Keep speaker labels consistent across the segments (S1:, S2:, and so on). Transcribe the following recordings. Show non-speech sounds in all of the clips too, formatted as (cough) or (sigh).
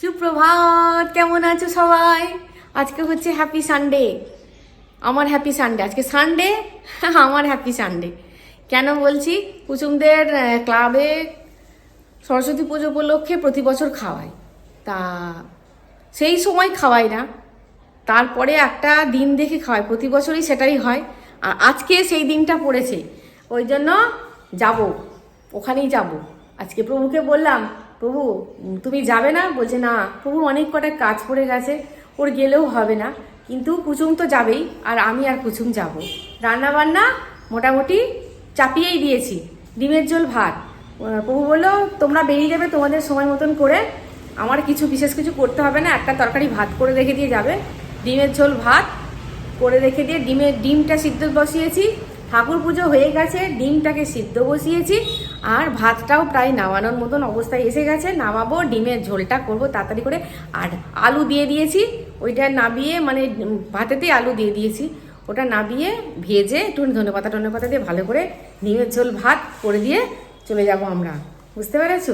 S1: সুপ্রভাত কেমন আছো সবাই? আজকে হচ্ছে হ্যাপি সানডে আমার হ্যাপি সানডে আজকে সানডে (laughs) আমার হ্যাপি সানডে কেন বলছি? কুচুমদের আহ, ক্লাবে সরস্বতী পুজো উপলক্ষে প্রতি বছর খাওয়াই। তা সেই সময় খাওয়াই না। তারপরে একটা দিন দেখে খাওয়াই। প্রতি বছরই সেটাই হয়। আর আজকে সেই দিনটা পড়েছে। ওই জন্য যাব। ওখানেই যাব। আজকে প্রভুকে বললাম প্রভু, তুমি যাবে না? বলছে, না, প্রভু অনেক কটা কাজ পড়ে গেছে, ওর গেলেও হবে না। কিন্তু কুচুম তো যাবেই, আর আমি আর কুচুম যাব। রান্না বান্না মোটামুটি চাপিয়েই দিয়েছি, ডিমের ঝোল, ভাত। প্রভু বলল, তোমরা বেরিয়ে যাবে, তোমাদের সময় মতন করে আমার কিছু, বিশেষ কিছু করতে হবে না। একটা তরকারি ভাত করে রেখে দিয়ে যাবে, ডিমের ঝোল, ভাত করে রেখে দিয়ে ডিমের ডিমটা সিদ্ধ বসিয়েছি, ঠাকুর পুজো হয়ে গেছে, ডিমটাকে সিদ্ধ বসিয়েছি আর ভাতটাও প্রায় নামানোর মতন অবস্থায় এসে গেছে। নামাবো ডিমের ঝোলটা করব তাড়াতাড়ি করে। আর আলু দিয়ে দিয়েছি। ওইটা নাবিয়ে মানে উম, ভাতেতেই আলু দিয়ে দিয়েছি। ওটা নাবিয়ে ভেজে একটু ধনে পাতা টনে পাতা দিয়ে ভালো করে ডিমের ঝোল ভাত করে দিয়ে চলে যাব আমরা। বুঝতে পেরেছ?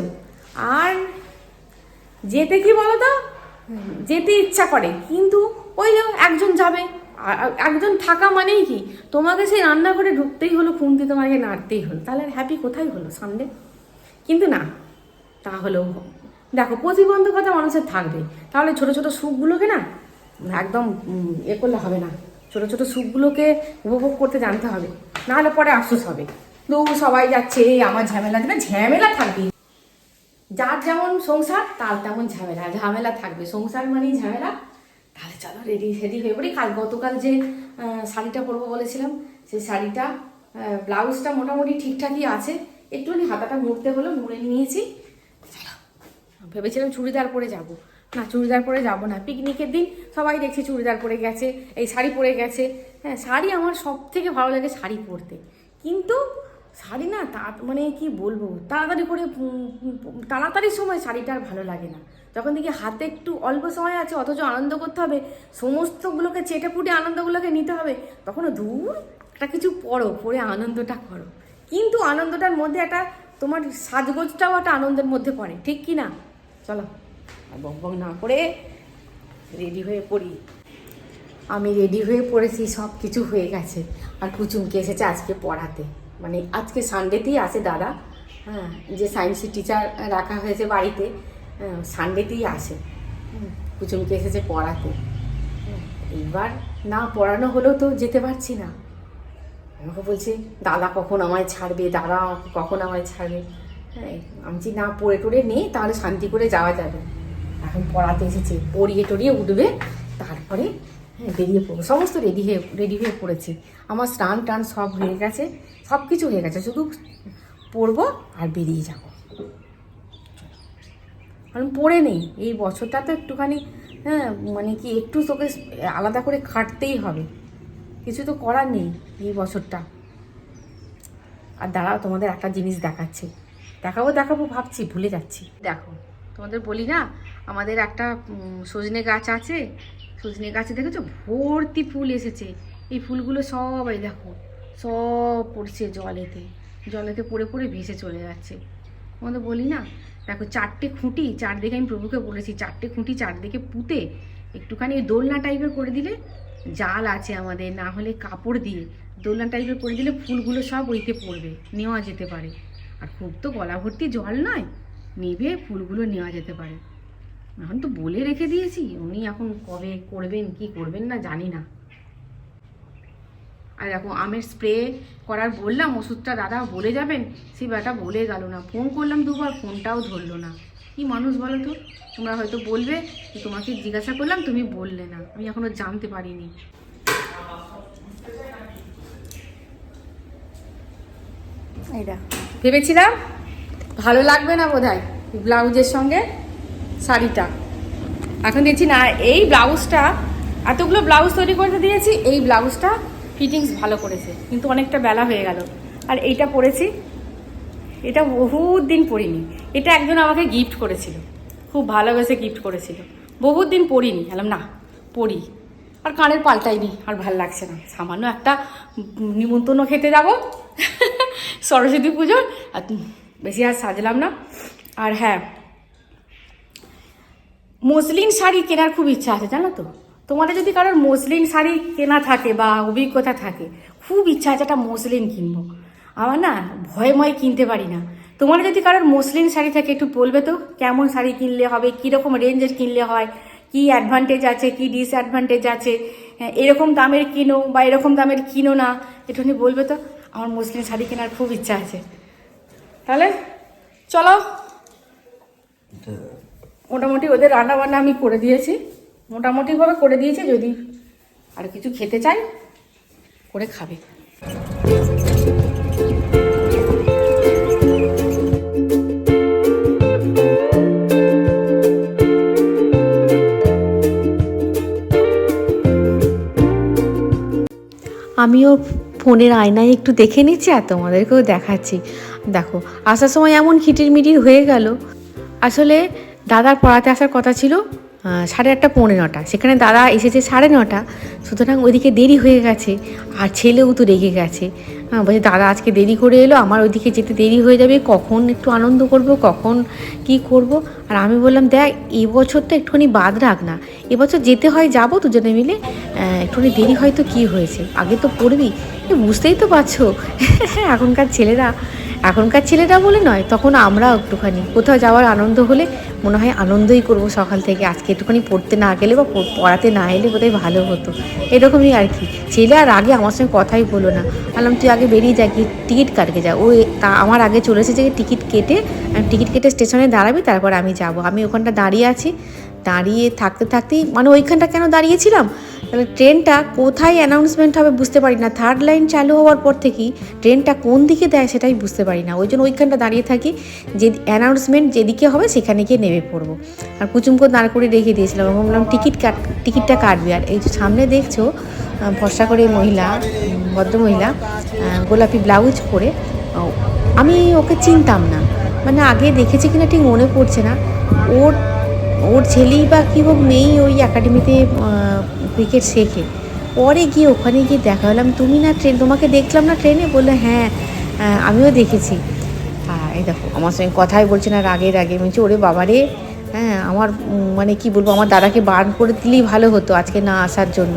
S1: আর যেতে কি বলো তো যেতে ইচ্ছা করে কিন্তু ওই একজন যাবে। একজন থাকা মানেই কি? তোমাকে সেই রান্নাঘরে ঢুকতেই হলো, খুন্তি তোমাকে নাড়তেই হলো। তাহলে হ্যাপি কোথায় হলো? সামনে কিন্তু না, তাহলেও দেখো, প্রতিবন্ধকতা মানুষের থাকবে। তাহলে ছোট ছোট সুখগুলোকে না, একদম এ করলে হবে না। ছোট ছোট সুখগুলোকে উপভোগ করতে জানতে হবে। নাহলে পরে আফসোস হবে। দু সবাই যাচ্ছে আমার ঝামেলা না ঝামেলা থাকবে। যার যেমন সংসার, তার তেমন ঝামেলা। ঝামেলা থাকবে। সংসার মানেই ঝামেলা। তাহলে চলো রেডি রেডি হয়ে পড়ি। কাল গতকাল যে শাড়িটা পরবো বলেছিলাম, সেই শাড়িটা ব্লাউজটা মোটামুটি ঠিকঠাকই আছে। একটুখানি হাতাটা মুড়তে হলো, মুড়ে নিয়েছি। ভেবেছিলাম চুড়িদার পরে যাব। না, চুড়িদার পরে যাব না। পিকনিকের দিন সবাই দেখছি চুড়িদার পরে গেছে, এই শাড়ি পরে গেছে। হ্যাঁ শাড়ি আমার সব থেকে ভালো লাগে শাড়ি পরতে। কিন্তু শাড়ি না তা মানে কি বলব, তাড়াতাড়ি করে তাড়াতাড়ির সময় শাড়িটা আর ভালো লাগে না। যখন দেখি হাতে একটু অল্প সময় আছে, অথচ আনন্দ করতে হবে, সমস্তগুলোকে চেটে ফুটে আনন্দগুলোকে নিতে হবে তখন দূর একটা কিছু পড়ো, পড়ে আনন্দটা করো। কিন্তু আনন্দটার মধ্যে একটা তোমার সাজগোজটাও একটা আনন্দের মধ্যে পড়ে, ঠিক কি না? চলো বক বক না করে রেডি হয়ে পড়ি। আমি রেডি হয়ে পড়েছি, সব কিছু হয়ে গেছে। আর কুচুমকে এসেছে আজকে পড়াতে। মানে আজকে সানডেতেই আছে দাদা। হ্যাঁ যে সায়েন্সের টিচার রাখা হয়েছে বাড়িতে সানডেতেই আসে। কুচুমকে এসেছে পড়াতে। এইবার না পড়ানো হলেও তো যেতে পারছি না। আমাকে বলছে দাদা কখন আমায় ছাড়বে? দাদা কখন আমায় ছাড়বে? হ্যাঁ আমি বলছি, না পড়ে টড়ে নেই তাহলে শান্তি করে যাওয়া যাবে। এখন পড়াতে এসেছে পড়িয়ে টড়িয়ে উঠবে তারপরে হ্যাঁ বেরিয়ে পড়ব। সমস্ত রেডি হয়ে রেডি হয়ে পড়েছে। আমার স্নান টান সব হয়ে গেছে সব কিছু হয়ে গেছে। শুধু পড়ব আর বেরিয়ে যাব। কারণ পড়ে নেই। এই বছরটা তো একটুখানি হ্যাঁ মানে কি একটু তোকে আলাদা করে খাটতেই হবে। কিছু তো করার নেই এই বছরটা। আর দাঁড়াও, তোমাদের একটা জিনিস দেখাচ্ছে। দেখাবো দেখাবো, ভাবছি, ভুলে যাচ্ছি। দেখো, তোমাদের বলি না, আমাদের একটা সজনে গাছ আছে। সজনে গাছে দেখেছ? ভর্তি ফুল এসেছে। এই ফুলগুলো সবাই দেখো, সব পড়ছে জলেতে। জলেতে পড়ে পড়ে ভেসে চলে যাচ্ছে। তোমাদের বলি না? দেখো, চারটে খুঁটি, চারদিকে আমি প্রভুকে বলেছি, চারটে খুঁটি চারদিকে পুঁতে একটুখানি দোলনা টাইপের করে দিলে জাল আছে আমাদের, না হলে কাপড় দিয়ে দোলনা টাইপের করে দিলে ফুলগুলো সব ওইতে পড়বে, নেওয়া যেতে পারে। আর খুব তো গলা ভর্তি জল নয়, নেবে, ফুলগুলো নেওয়া যেতে পারে। এখন তো বলে রেখে দিয়েছি, উনি এখন কবে করবেন, কি করবেন না জানি না। আর দেখো আমের স্প্রে করার বললাম ওষুধটা দাদা বলে যাবেন? সেই ব্যাটা বলে গেল না। ফোন করলাম দুবার ফোনটাও ধরলো না। কি মানুষ বলো তো? তোমরা হয়তো বলবে যে তোমাকে জিজ্ঞাসা করলাম তুমি বললে না। আমি এখনও জানতে পারিনি। দেখ। ভেবেছিলাম ভালো লাগবে না বোধ হয় ব্লাউজের সঙ্গে শাড়িটা। এখন দেখছি না এই ব্লাউজটা এতগুলো ব্লাউজ তৈরি করতে দিয়েছি এই ব্লাউজটা ফিটিংস ভালো করেছে, কিন্তু অনেকটা বেলা হয়ে গেল। আর এইটা পরেছি, এটা বহুত দিন পরিনি। এটা একজন আমাকে গিফট করেছিল, খুব ভালোবেসে গিফট করেছিল। বহুত দিন পরিনি, বললাম, না, পরি। আর কানের পাল্টাইনি, আর ভালো লাগছে না। সামান্য একটা নিমন্ত্রণ খেতে যাব, (laughs) সরস্বতী পুজোর, আর বেশি আর সাজলাম না। আর হ্যাঁ মসলিন শাড়ি কেনার খুব ইচ্ছা আছে, জানো তো? তোমাদের যদি কারোর মসলিন শাড়ি কেনা থাকে বা অভিজ্ঞতা থাকে খুব ইচ্ছা আছে একটা মসলিন কিনবো। আমার না ভয়ে ময়ে কিনতে পারি না। তোমার যদি কারোর মসলিন শাড়ি থাকে একটু বলবে তো কেমন শাড়ি কিনলে হবে কীরকম রেঞ্জের কিনলে হয় কি অ্যাডভান্টেজ আছে কি ডিসঅ্যাডভান্টেজ আছে হ্যাঁ, এরকম দামের কিনো বা এরকম দামের কিনো না একটুখানি বলবে তো আমার মসলিন শাড়ি কেনার খুব ইচ্ছা আছে। তাহলে চলো। মোটামুটি ওদের রান্না বান্না আমি করে দিয়েছি। মোটামুটিভাবে করে দিয়েছে যদি আর কিছু খেতে চাই, করে খাবে। আমিও ফোনের আয়নায় একটু দেখে নিচ্ছি আর তোমাদেরকেও দেখাচ্ছি। দেখো, আসার সময় এমন খিটির মিটির হয়ে গেল। আসলে দাদার পড়াতে আসার কথা ছিল সাড়ে আটটা, পৌনে নটা। সেখানে দাদা এসেছে সাড়ে নটা। সুতরাং ওইদিকে দেরি হয়ে গেছে, আর ছেলেও তো রেগে গেছে। হ্যাঁ বলছে, দাদা, আজকে দেরি করে এলো, আমার ওইদিকে যেতে দেরি হয়ে যাবে, কখন একটু আনন্দ করব, কখন কি করব? আর আমি বললাম, দেখ এবছর তো একটুখানি বাদ রাখ না। এবছর যেতে হয়, যাব দুজনে মিলে। একটুখানি দেরি হয়তো কি হয়েছে? আগে তো পড়বি। বুঝতেই তো পারছ। (laughs) এখনকার ছেলেরা এখনকার ছেলেরা বলে নয়, তখন আমরা একটুখানি। কোথাও যাওয়ার আনন্দ হলে মনে হয় আনন্দই করব সকাল থেকে। আজকে একটুখানি পড়তে না গেলে বা পড়াতে না এলে বোধহয় ভালো হতো। এরকমই আর কি। ছেলে আর আগে আমার সঙ্গে কথাই বলো না। বললাম, তুই আগে বেরিয়ে যা টিকিট কাটকে যা। ও তা আমার আগে চলে এসেছে যে টিকিট কেটে টিকিট কেটে স্টেশনে দাঁড়াবি, তারপর আমি যাব। আমি ওখানটা দাঁড়িয়ে আছি। দাঁড়িয়ে থাকতে থাকতেই মানে ওইখানটা কেন দাঁড়িয়েছিলাম? তাহলে ট্রেনটা কোথায় অ্যানাউন্সমেন্ট হবে বুঝতে পারি না। থার্ড লাইন চালু হওয়ার পর থেকেই ট্রেনটা কোন দিকে দেয় সেটাই বুঝতে পারি না। ওই জন্য ওইখানটা দাঁড়িয়ে থাকি, যে অ্যানাউন্সমেন্ট যেদিকে হবে সেখানে গিয়ে নেমে পড়ব। আর কুচুমকো দাঁড় করে রেখে দিয়েছিলাম, আমি বললাম টিকিট কাট, টিকিটটা কাটবে। আর এই যে সামনে দেখছ ভরসা করে মহিলা ভদ্রমহিলা গোলাপি ব্লাউজ পরে আমি ওকে চিনতাম না। মানে আগে দেখেছি কিনা ঠিক মনে পড়ছে না। ওর ওর ছেলেই বা কী হোক মেয়েই ওই একাডেমিতে ক্রিকেট শেখে। পরে গিয়ে ওখানে গিয়ে দেখা হলাম, তুমি না ট্রেন তোমাকে দেখলাম না ট্রেনে বলল হ্যাঁ আমিও দেখেছি। এই দেখো, আমার সঙ্গে কথাই বলছে না, রাগে রাগে। বলছি, ওরে বাবারে হ্যাঁ আমার মানে কি বলব, আমার দাদাকে বারণ করে দিলেই ভালো হতো আজকে না আসার জন্য।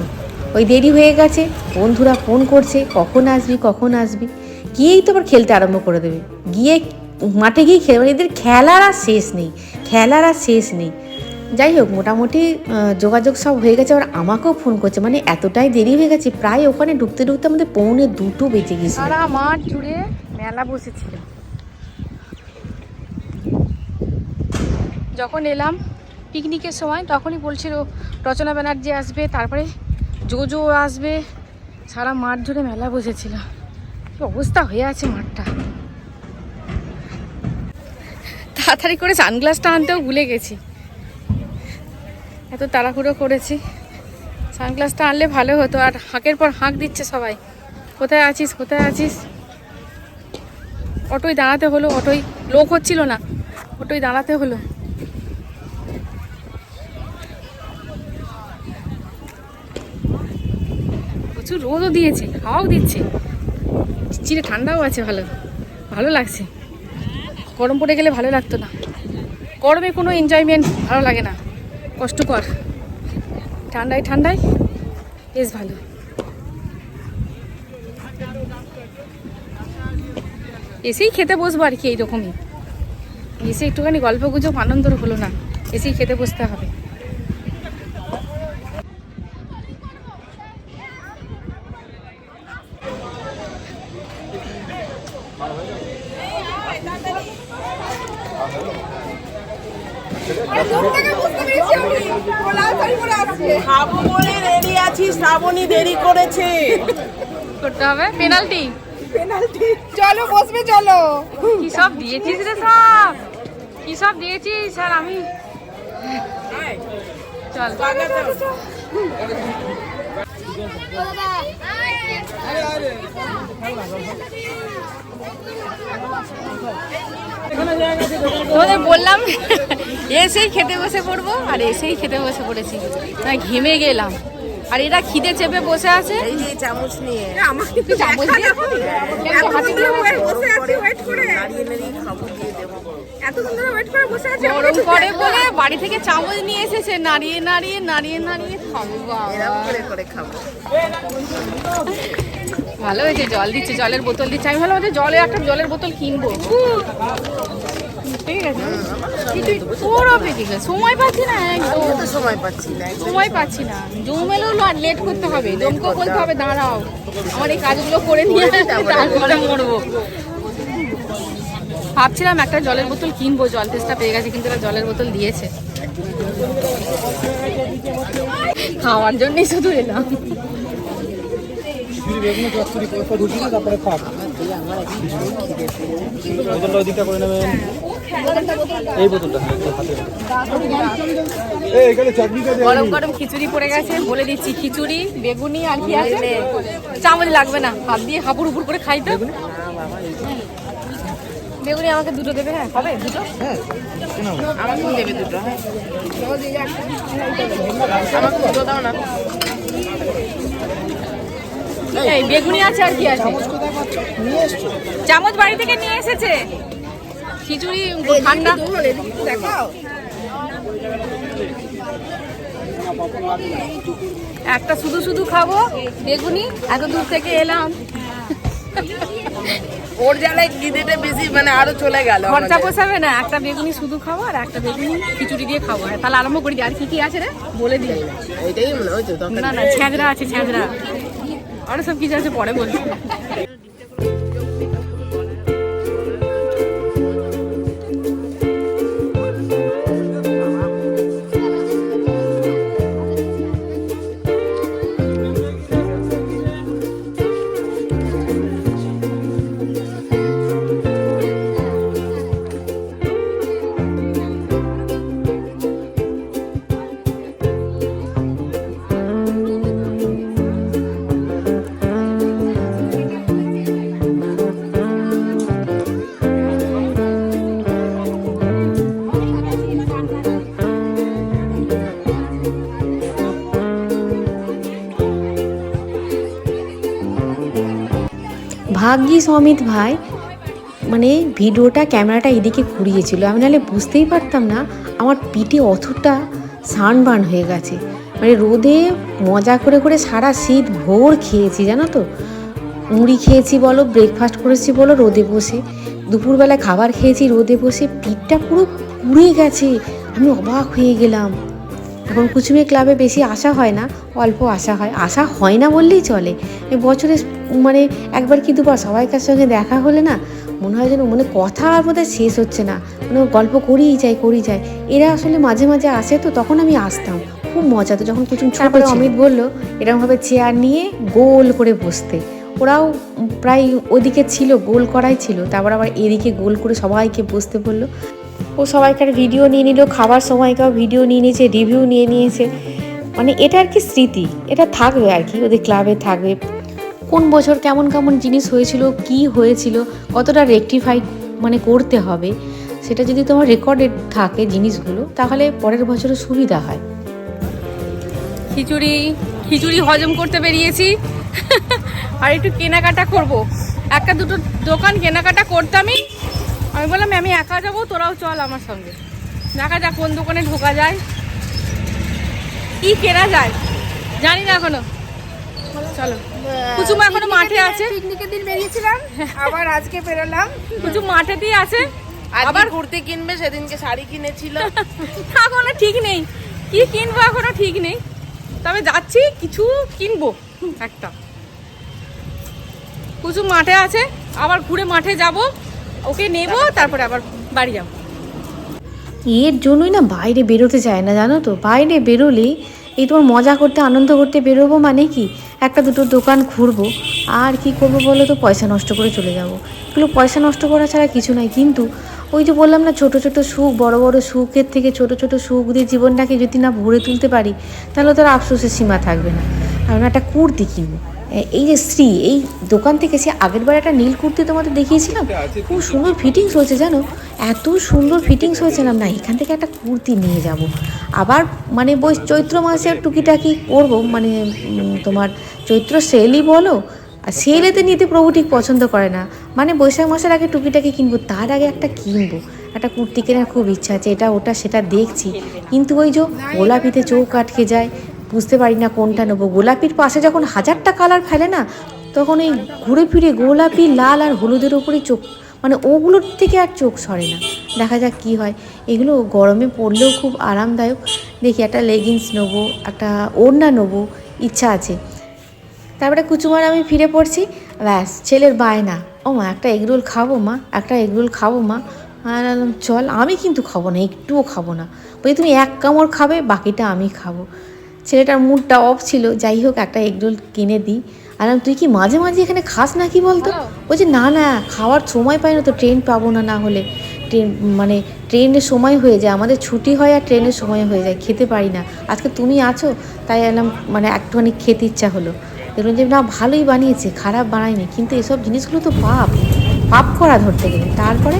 S1: ওই দেরি হয়ে গেছে, বন্ধুরা ফোন করছে, কখন আসবি কখন আসবি? গিয়েই তো আবার খেলতে আরম্ভ করে দেবে। গিয়ে মাঠে গিয়ে খেলে মানে এদের খেলার আর শেষ নেই, খেলার আর শেষ নেই। যাই হোক মোটামুটি যোগাযোগ সব হয়ে গেছে। আর আমাকেও ফোন করছে মানে এতটাই দেরি হয়ে গেছে, প্রায় ওখানে ঢুকতে ঢুকতে আমাদের পৌনে দুটো বেজে গেছে। সারা মাঠ জুড়ে মেলা বসেছিল। যখন এলাম পিকনিকের সময়, তখনই বলছিল রচনা ব্যানার্জি আসবে, তারপরে জোজো আসবে। সারা মাঠ জুড়ে মেলা বসেছিল। কি অবস্থা হয়ে আছে মাঠটা? তাড়াতাড়ি করে সানগ্লাসটা আনতেও ভুলে গেছি। এত তাড়াহুড়ো করেছি। সানগ্লাসটা আনলে ভালো হতো, আর হাঁকের পর হাঁক দিচ্ছে সবাই। কোথায় আছিস কোথায় আছিস? অটোয় দাঁড়াতে হলো, অটোয় লোক হচ্ছিল না, অটোয় দাঁড়াতে হলো। প্রচুর রোদও দিয়েছে, হাওয়াও দিচ্ছে। চিরে ঠান্ডাও আছে ভালো ভালো লাগছে। গরম পড়ে গেলে ভালো লাগতো না। গরমে কোনো এনজয়মেন্ট ভালো লাগে না। কষ্টকর। ঠান্ডায় ঠান্ডায় বেশ ভালো। এসেই খেতে বসবো আর কি এইরকমই। এসে একটুখানি গল্প গুজব আনন্দ হলো না, এসেই খেতে বসতে হবে।
S2: খাব বলে রেডি আছি শ্রাবণী দেরি করেছে।
S1: করতে হবে? পেনাল্টি
S2: চলো বসবে চলো।
S1: কি সব দিয়েছিস রে সব? কি সব দিয়েছিস? আর আমি চল। তোমাদের বললাম এসেই খেতে বসে পড়ব আর এসেই খেতে বসে পড়েছি। না ঘেমে গেলাম। আর এরা খিদে চেপে বসে আছে।
S2: এই যে চামচ নিয়ে।
S1: তুই চামচ দিয়ে কেন হাতে দিয়ে বসে?
S2: বসে আছি ওয়েট করে। দাঁড়িয়ে দাঁড়িয়ে খাব দিয়ে দেবো
S3: গরম। বলে বাড়ি থেকে চামচ নিয়ে এসেছে নাড়িয়ে নাড়িয়ে নাড়িয়ে নাড়িয়ে খাব বাবা।
S4: করে করে খাব।
S3: ভালো হয়েছে জল দিচ্ছে জলের বোতল দিচ্ছে। আমি ভালো হচ্ছে জলে একটা জলের বোতল কিনবো। ঠিক আছে। সময় পাচ্ছি না একদম।
S4: সময় পাচ্ছি না
S3: সময় পাচ্ছি না। লেট করতে হবে। জমকে বলতে হবে দাঁড়াও। আমার এই কাজগুলো করে নিয়ে তারপরে মরবো। ভাবছিলাম একটা জলের বোতল কিনবো জল তেষ্টা পেয়ে গেছে কিন্তু এরা জলের বোতল দিয়েছে। খাওয়ার জন্যই শুধু এলাম।
S2: বেগুন চচ্চড়ি পয়সা ঢুকিয়ে তারপরে খাব। বোতলটা ওইদিকটা করে নেবেন। এই বোতলটা হ্যাঁ
S3: গরম গরম খিচুড়ি পড়ে গেছে বলে দিচ্ছি খিচুড়ি বেগুনি আর কি আছে? চামচ লাগবে না হাত দিয়ে হাপুর উপর করে খাই তো। বেগুনি? আমাকে দুটো দেবে হ্যাঁ হবে দুটো?
S4: আমাকে দেবে দুটো হ্যাঁ। আমাকে দুটো দাও না।
S3: এই বেগুনি আছে আর কি আছে? চামচ বাড়ি থেকে নিয়ে এসেছে। খিচুড়ি ঠান্ডা।
S4: দেখাও।
S3: একটা শুধু শুধু খাব বেগুনি। এত দূর থেকে এলাম।
S4: ওর জ্বালায় খিদেটা বেশি মানে আরও চলে গেল
S3: খরচা পোষাবে না একটা বেগুনি শুধু খাব আর একটা বেগুনি খিচুড়ি দিয়ে খাব। তাহলে আরম্ভ করি আর কি কি আছে রে? বলে দিই।
S4: এটাই
S3: না না ছ্যাঁচড়া আছে ছ্যাঁচড়া আরও সব কিছু আছে পরে বলছি
S1: ভাগ্যিস অমিত ভাই মানে ভিডিওটা, ক্যামেরাটা এদিকে ঘুরিয়েছিল। আমি নাহলে বুঝতেই পারতাম না, আমার পিঠে অতটা সানবার্ন হয়ে গেছে। মানে রোদে মজা করে করে সারা শীত ভোর খেয়েছি, জানো তো? মুড়ি খেয়েছি বলো ব্রেকফাস্ট করেছি বলো, রোদে বসে। দুপুরবেলা খাবার খেয়েছি, রোদে বসে পিঠটা পুরো পুড়ে গেছে। আমি অবাক হয়ে গেলাম। এখন কুচুমে ক্লাবে বেশি আসা হয় না অল্প আসা হয়। আসা হয় না বললেই চলে। বছরে মানে একবার কি দুবার সবাইকার সঙ্গে দেখা হলে না মনে হয় যেন মানে কথা আর বোধহয় শেষ হচ্ছে না। মানে গল্প করেই যাই করেই যাই এরা আসলে মাঝে মাঝে আসে তো তখন আমি আসতাম। খুব মজা তো যখন কুচুম তারপরে অমিত বলল এরকমভাবে চেয়ার নিয়ে গোল করে বসতে। ওরাও প্রায় ওদিকে ছিল গোল করাই ছিল। তারপর আবার এদিকে গোল করে সবাইকে বসতে বলল। ও সবাইকার ভিডিও নিয়ে নিল, খাবার সময়কার ভিডিও নিয়ে নিয়েছে রিভিউ নিয়ে নিয়েছে। মানে এটা আর কি স্মৃতি, এটা থাকবে আর কি, ওদের ক্লাবে থাকবে। কোন বছর কেমন কেমন জিনিস হয়েছিল, কি হয়েছিল, কতটা রেকটিফাইড মানে করতে হবে, সেটা যদি তোমার রেকর্ডেড থাকে জিনিসগুলো, তাহলে পরের বছরে সুবিধা হয়।
S3: খিচুড়ি খিচুড়ি হজম করতে বেরিয়েছি। (laughs) আর একটু কেনাকাটা করব। একটা দুটো দোকান কেনাকাটা করতামই। আমি বললাম আমি একা যাব তোরাও চল আমার সঙ্গে। দেখা যাক কোন দোকানে ঢোকা যায়। কি কেনা যায় জানি না এখনও। চলো। কুচুমা এখনও মাঠে আছে।
S4: পিকনিকের দিন বেরিয়েছিলাম (laughs) আবার আজকে বেরোলাম।
S3: কুচুম মাঠেতেই আছে।
S4: আবার
S3: আবার
S4: কুর্তি কিনবে সেদিনকে শাড়ি কিনেছিল। (laughs)
S3: এখনও ঠিক নেই। কি কিনবো এখনও ঠিক নেই। তবে যাচ্ছি কিছু কিনবো একটা। কুচু মাঠে আছে আবার ঘুরে মাঠে যাব। ওকে নেব, তারপরে আবার বাড়ি যাব।
S1: এর জন্যই না বাইরে বেরোতে চায় না, জানো তো? বাইরে বেরোলেই এই তোমার মজা করতে, আনন্দ করতে বেরোবো মানে কি? একটা দুটো দোকান ঘুরবো, আর কি করব বলো তো? পয়সা নষ্ট করে চলে যাব। এগুলো পয়সা নষ্ট করা ছাড়া কিছু নয় কিন্তু ওই যে বললাম না, ছোট ছোট সুখ, বড় বড় সুখের থেকে ছোট ছোট সুখ দিয়ে জীবনটাকে যদি না ভরে তুলতে পারি, তাহলে তো আর আফসোসের সীমা থাকবে না। আমি একটা কুর্তি কিনবো। এই যে স্ত্রী, এই দোকান থেকে সে আগের বার একটা নীল কুর্তি তোমাদের দেখিয়েছিলাম? খুব সুন্দর ফিটিংস হয়েছে, জানো? এত সুন্দর ফিটিংস হয়েছিলাম না এখান থেকে একটা কুর্তি নিয়ে যাব। আবার মানে বই চৈত্র মাসে টুকিটাকি করব মানে তোমার চৈত্র সেলই বলো, আর সেলেতে নিতে প্রভু ঠিক পছন্দ করে না। মানে বৈশাখ মাসের আগে টুকিটাকি কিনবো, তার আগে একটা কিনবো।
S3: একটা কুর্তি কেনার খুব ইচ্ছা আছে, এটা, ওটা, সেটা দেখছি। কিন্তু ওই যে গোলাপিতে চোখ আটকে যায় বুঝতে পারি না কোনটা নেব। গোলাপির পাশে যখন হাজারটা কালার ফেলে না, তখন এই ঘুরে ফিরে গোলাপি, লাল আর হলুদের ওপরই চোখ মানে ওগুলোর থেকে আর চোখ সরে না। দেখা যাক কি হয়। এগুলো গরমে পরলেও খুব আরামদায়ক। দেখি একটা লেগিংস নেব, একটা ওড়না নেব, ইচ্ছা আছে। তারপরে কুচুমার আমি ফিরে পড়ছি। ব্যাস, ছেলের বায়না। ও মা, একটা এগরোল খাব মা, একটা এগরোল খাব মা। চল, আমি কিন্তু খাব না, একটুও খাব না। বলি, তুমি এক কামড় খাবে, বাকিটা আমি খাব। ছেলেটার মুডটা অফ ছিল যাই হোক একটা এগরোল কিনে দিই। আর তুই কি মাঝে মাঝে এখানে খাস না কি বলতো বলছে না না খাওয়ার সময় পাই না তো ট্রেন পাবো না না হলে। ট্রেন মানে ট্রেনের সময় হয়ে যায় আমাদের ছুটি হয় আর ট্রেনের সময় হয়ে যায় খেতে পারি না। আজকে তুমি আছো তাই এলাম মানে একটুখানি খেতে ইচ্ছা হলো। দেখলাম যে না ভালোই বানিয়েছে খারাপ বানায়নি কিন্তু এসব জিনিসগুলো তো পাপ। পাপ করা ধরতে গেলে। তারপরে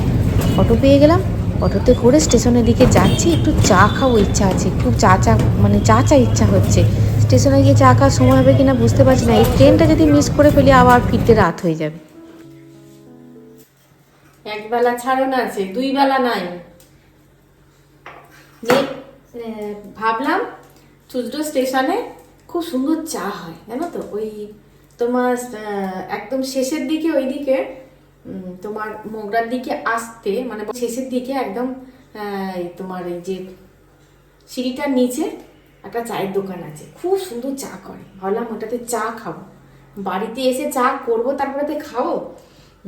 S3: অটো পেয়ে গেলাম অটোতে করে স্টেশনের দিকে যাচ্ছি, একটু চা খাব ইচ্ছা আছে খুব চা চা মানে চা চা ইচ্ছা হচ্ছে। স্টেশনে গিয়ে চা খাওয়ার সময় হবে কিনা বুঝতে পারছি না, এই ট্রেনটা যদি মিস করে ফেলি আবার ফিরতে রাত হয়ে যাবে।
S1: এক বেলা ছাড়ন আছে দুই বেলা নাই। ভাবলাম চুচড়ো স্টেশনে খুব সুন্দর চা হয়, জানো তো? ওই তোমার একদম শেষের দিকে, ওইদিকে তোমার মোগরার দিকে আসতে মানে শেষের দিকে একদম তোমার এই যে সিঁড়িটার নিচে একটা চায়ের দোকান আছে। খুব সুন্দর চা করে। ভাবলাম ওটাতে চা খাব। বাড়িতে এসে চা করব, তারপরে তো খাব।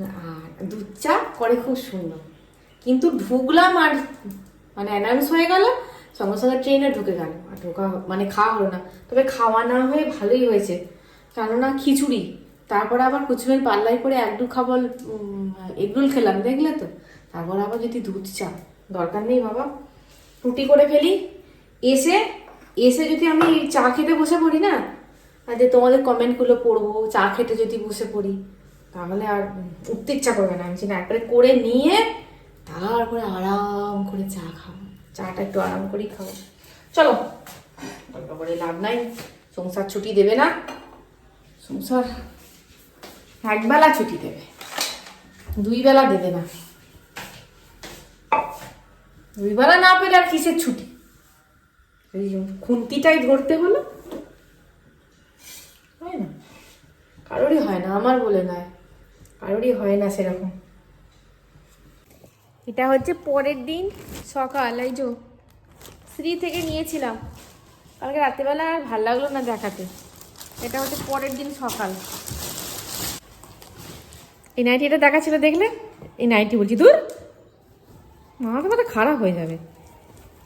S1: আর দুধ চা করে খুব সুন্দর। কিন্তু ঢুকলাম আর মানে অ্যানাউন্স হয়ে গেল, সঙ্গে সঙ্গে ট্রেনে ঢুকে গেল। আর ঢোকা মানে খাওয়া হলো না। তবে খাওয়া না হয়ে ভালোই হয়েছে। কেননা খিচুড়ি। তারপরে আবার কুচুমের পাল্লাই করে এক দু খাবল এগরোল খেলাম, দেখলে তো? তারপর আবার যদি দুধ চা দরকার নেই বাবা। রুটি করে ফেলি, এসে এসে যদি আমি চা খেতে বসে পড়ি না, আর যে তোমাদের কমেন্টগুলো পড়ব, চা খেতে যদি বসে পড়ি, তাহলে আর উঠতে ইচ্ছা করবে না। আমি না, একবারে করে নিয়ে তারপরে আরাম করে চা খাব। চাটা একটু আরাম করেই খাব। চলো, গল্প করে লাভ নাই। সংসার ছুটি দেবে না। সংসার একবেলা ছুটি দেবে। দুই বেলা দেবে না। দুই বেলা না পেলে আর কিসের ছুটি? খুন্তিটাই ধরতে হলো। হয় না? কারোরই হয় না, আমার বলে নয়। কারোরই হয় না সেরকম। এটা হচ্ছে পরের দিন সকাল, এই যে শ্রী থেকে নিয়েছিলাম। কালকে রাত্রিবেলা আর ভালো লাগল না দেখাতে। এটা হচ্ছে পরের দিন সকাল। এই নাইটিটা ছিল দেখলে? এই নাইটি বলছি, দূর? মাথা মাথা খারাপ হয়ে যাবে।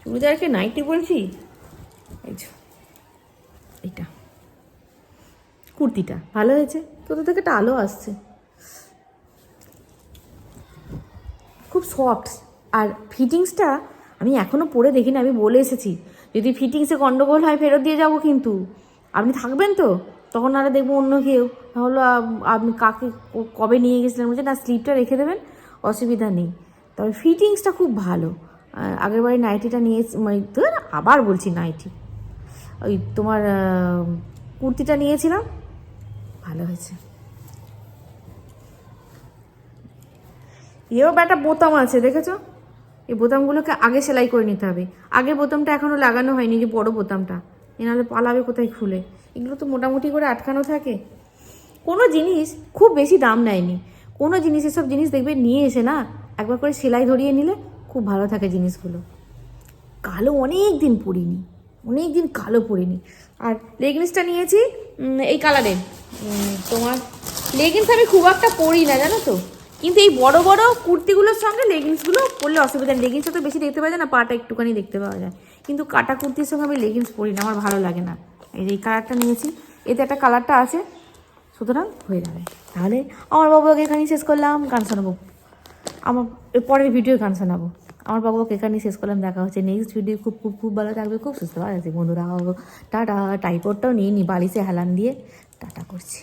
S1: চুড়িদারকে নাইটি বলছি? এই এইটা। কুর্তিটা, ভালো হয়েছে? তোদের থেকে একটা আলো আসছে। খুব সফট আর ফিটিংসটা আমি এখনও পরে দেখিনি, আমি বলে এসেছি। যদি ফিটিংসে গন্ডগোল হয়, ফেরত দিয়ে যাব কিন্তু। আপনি থাকবেন তো? তখন আর দেখব অন্য কেউ। তাহলে আপনি কাকে কবে নিয়ে গেছিলেন বলছে, না স্লিপটা রেখে দেবেন, অসুবিধা নেই। তবে ফিটিংসটা খুব ভালো। আগের বারে নাইটিটা নিয়ে মানে আবার বলছি নাইটি ওই তোমার কুর্তিটা নিয়েছিলাম, ভালো হয়েছে। এও একটা বোতাম আছে, দেখেছ? এই বোতামগুলোকে আগে সেলাই করে নিতে হবে। আগে বোতামটা এখনও লাগানো হয়নি যে বড় বোতামটা। এ নাহলে পালাবে কোথায় খুলে? এগুলো তো মোটামুটি করে আটকানো থাকে। কোনো জিনিস খুব বেশি দাম নেয়নি। কোনো জিনিস, এসব জিনিস দেখবে নিয়ে এসে না একবার করে সেলাই ধরিয়ে নিলে খুব ভালো থাকে জিনিসগুলো। কালো অনেক দিন পরিনি, অনেক দিন কালো পরিনি। আর লেগিংসটা নিয়েছি এই কালারের তোমার লেগিংস আমি খুব একটা পরি না, জানো তো? কিন্তু এই বড় বড় কুর্তিগুলোর সঙ্গে লেগিংসগুলো পরলে অসুবিধা নেই। লেগিংসটা তো বেশি দেখতে পাওয়া যায় না, পাটা একটুখানি দেখতে পাওয়া যায়। কিন্তু কাটা কুর্তির সঙ্গে আমি লেগিংস পরি না, আমার ভালো লাগে না। এই এই কালারটা নিয়েছি, এতে একটা কালারটা আছে, সুতরাং হয়ে যাবে। তাহলে আমার বাবুকে এখানেই শেষ করলাম, গান শোনাবো। আমার এর পরের ভিডিও গান শোনাবো। আমার বাবুকে এখানেই শেষ করলাম, দেখা হচ্ছে নেক্সট ভিডিও খুব খুব খুব ভালো থাকবে, খুব সুস্থ ভালো আছে বন্ধুরা, টাটা টাইপোডটাও নিয়ে নি, বালিশে হেলান দিয়ে। টাটা করছি।